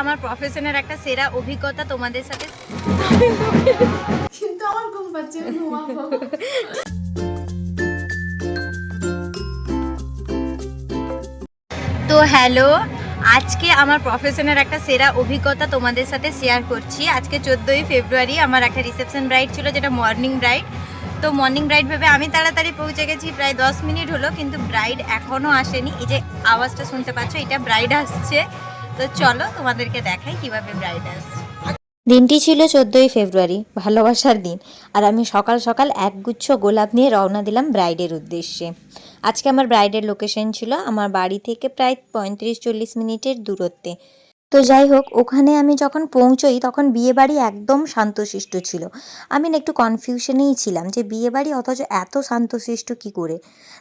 আমার প্রফেশনের একটা সেরা অভিজ্ঞতা তোমাদের সাথে। কিন্তু আমার ঘুম পাচ্ছে তো হ্যালো আজকে আমার প্রফেশনের একটা সেরা অভিজ্ঞতা তোমাদের সাথে শেয়ার করছি। আজকে চোদ্দোই ফেব্রুয়ারি আমার একটা রিসেপশন ব্রাইড ছিল যেটা মর্নিং ব্রাইড তো মর্নিং ব্রাইড ভেবে আমি তাড়াতাড়ি পৌঁছে গেছি প্রায় দশ মিনিট হলো কিন্তু ব্রাইড এখনও আসেনি। এই যে আওয়াজটা শুনতে পাচ্ছ এটা ব্রাইড আসছে। তো চলো তোমাদেরকে দেখাই কীভাবে ব্রাইড দিনটি ছিল চোদ্দোই ফেব্রুয়ারি, ভালোবাসার দিন, আর আমি সকাল সকাল একগুচ্ছ গোলাপ নিয়ে রওনা দিলাম ব্রাইডের উদ্দেশ্যে। আজকে আমার ব্রাইডের লোকেশন ছিল আমার বাড়ি থেকে প্রায় পঁয়ত্রিশ চল্লিশ মিনিটের দূরত্বে। তো যাই হোক, ওখানে আমি যখন পৌঁছোই তখন বিয়েবাড়ি একদম শান্তশিষ্ট ছিল। আমি না একটু কনফিউশনেই ছিলাম যে বিয়েবাড়ি অথচ এত শান্তশিষ্ট কী করে?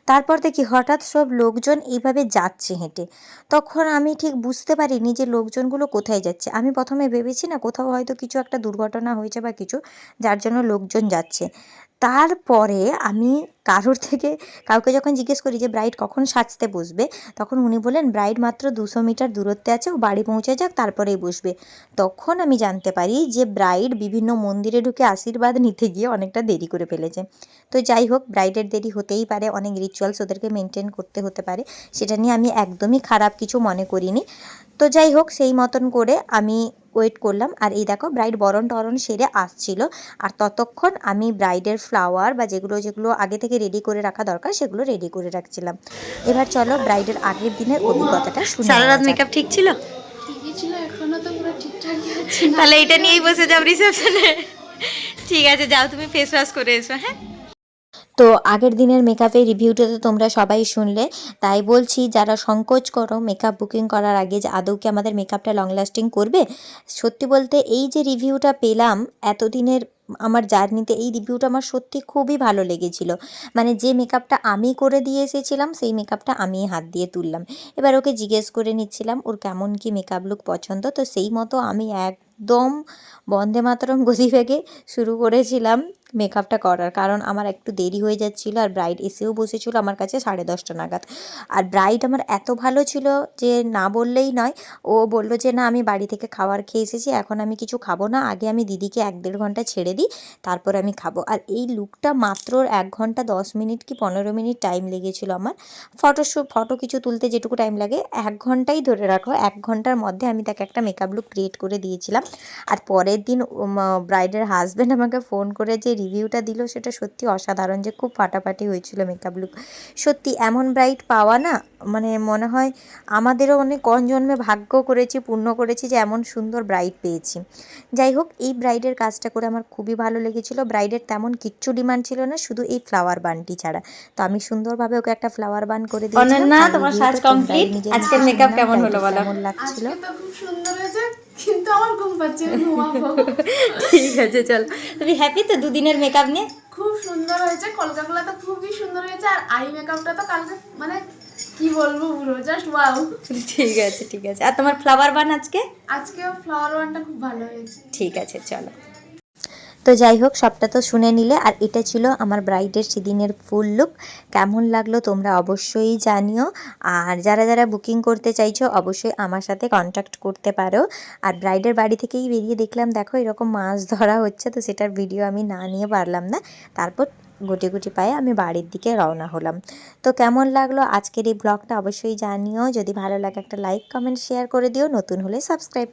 তারপর দেখি হঠাৎ সব লোকজন এইভাবে যাচ্ছে হেঁটে। তখন আমি ঠিক বুঝতে পারিনি যে লোকজনগুলো কোথায় যাচ্ছে। আমি প্রথমে ভেবেছি না কোথাও হয়তো কিছু একটা দুর্ঘটনা হয়েছে বা কিছু, যার জন্য লোকজন যাচ্ছে। তারপরে আমি কারোর থেকে কাউকে যখন জিজ্ঞেস করি যে ব্রাইড কখন সাজতে বসবে? তখন উনি বলেন ব্রাইড মাত্র দুশো মিটার দূরত্বে আছে, ও বাড়ি পৌঁছে যাক, তারপরেই বসবে। তখন আমি জানতে পারি যে ব্রাইড বিভিন্ন মন্দিরে ঢুকে আশীর্বাদ নিতে গিয়ে অনেকটা দেরি করে ফেলেছে। তো যাই হোক ব্রাইডের দেরি হতেই পারে, অনেক রিচুয়ালস ওদেরকে মেনটেন করতে হতে পারে, সেটা নিয়ে আমি একদমই খারাপ কিছু মনে করিনি। তো যাই হোক, সেই মতন করে আমি ওয়েট করলাম। আর এই দেখো ব্রাইড বরণ টরণ সেরে আসছিল। আর ততক্ষণ আমি ব্রাইডের ফ্লাওয়ার বা যেগুলো যেগুলো আগে থেকে রেডি করে রাখা দরকার সেগুলো রেডি করে রাখছিলাম। এবার চলো ব্রাইডের আগের দিনের অভিজ্ঞতাটা শুনে সারা রাত মেকআপ ঠিক ছিল? ঠিকই ছিল এখনও তো পুরো ঠিকঠাকই আছে। তাহলে এটা নিয়েই বসে যাও রিসেপশনে ঠিক আছে যাও তুমি ফেস ওয়াশ করে এসো হ্যাঁ? তো আগের দিনের মেকআপের রিভিউটা তো তোমরা সবাই শুনলে। তাই বলছি, যারা সংকোচ করো মেকআপ বুকিং করার আগে যে আদৌ কি আমাদের মেকআপটা লং লাস্টিং করবে? সত্যি বলতে এই যে রিভিউটা পেলাম, এতদিনের আমার জার্নিতে এই রিভিউটা আমার সত্যি খুবই ভালো লেগেছিল। মানে যে মেকআপটা আমি করে দিয়ে এসেছিলাম, সেই মেকআপটা আমি হাত দিয়ে তুললাম। এবার ওকে জিজ্ঞেস করে নিচ্ছিলাম, ওর কেমন কি মেকআপ লুক পছন্দ? তো সেই মতো আমি একদম বন্দে মাতরম গতিবেগে শুরু করেছিলাম। মেকআপটা করার। কারণ আমার একটু দেরি হয়ে যাচ্ছিল আর ব্রাইড এসেও বসেছিল আমার কাছে সাড়ে দশটা নাগাদ। আর ব্রাইড আমার এত ভালো ছিল যে না বললেই নয়, ও বলল যে, না, আমি বাড়ি থেকে খাবার খেয়ে এসেছি, এখন আমি কিছু খাব না, আগে আমি দিদিকে এক দেড় ঘণ্টা ছেড়ে দিই, তারপর আমি খাব। আর এই লুকটা মাত্র এক ঘণ্টা দশ মিনিট কি পনেরো মিনিট টাইম লেগেছিল আমার। ফটো ফটো কিছু তুলতে যেটুকু টাইম লাগে, এক ঘন্টাই ধরে রাখো। এক ঘণ্টার মধ্যে আমি তাকে একটা মেকআপ লুক ক্রিয়েট করে দিয়েছিলাম। আর পরের দিন ব্রাইডের হাজব্যান্ড আমাকে ফোন করে যে রিভিউটা দিল সেটা সত্যি অসাধারণ যে খুব ফাটাফাটি হয়েছিল মেকআপ লুক সত্যি এমন ব্রাইড পাওয়া না মানে মনে হয় আমাদেরও অনেক কোন জন্মে ভাগ্য করেছি পূর্ণ করেছি যে এমন সুন্দর ব্রাইড পেয়েছি। যাই হোক এই ব্রাইডের কাজটা করে আমার খুবই ভালো লেগেছিল। ব্রাইডের তেমন কিচ্ছু ডিমান্ড ছিল না শুধু এই ফ্লাওয়ার বানটি ছাড়া। তো আমি সুন্দরভাবে ওকে একটা ফ্লাওয়ার বান করে দিয়েছিলাম। তোমার সাজ? নিজেরা আজকের শুনলে কেমন হলো বলো? কেমন লাগছিল খুব সুন্দর হয়েছে। কিন্তু আমার ঘুম পাচ্ছে ঘুমাবো ঠিক আছে চল। তুমি হ্যাপি তো দুদিনের মেকআপ নিয়ে? খুব সুন্দর হয়েছে কলকাগুলো তো খুবই সুন্দর হয়েছে আর আই মেকআপটা তো কালকে মানে কি বলব পুরো জাস্ট ওয়াও ঠিক আছে ঠিক আছে। আর তোমার ফ্লাওয়ার বান আজকে? আজকেও ফ্লাওয়ার বানটা খুব ভালো হয়েছে। ঠিক আছে চলো। তো যাই হোক, সবটা তো শুনে নিলে। আর এটা ছিল আমার ব্রাইডের সেদিনের ফুল লুক। কেমন লাগল তোমরা অবশ্যই জানিও। আর যারা যারা বুকিং করতে চাইছো, অবশ্যই আমার সাথে কন্ট্যাক্ট করতে পারো। আর ব্রাইডের বাড়ি থেকেই বেরিয়ে দেখলাম, দেখো এরকম মাছ ধরা হচ্ছে, তো সেটার ভিডিও আমি না নিয়ে পারলাম না। তারপর গুটি গুটি পায়ে আমি বাড়ির দিকে রওনা হলাম। তো কেমন লাগল আজকের এই ব্লগটা অবশ্যই জানিও। যদি ভালো লাগে একটা লাইক কমেন্ট শেয়ার করে দিও। নতুন হলে সাবস্ক্রাইব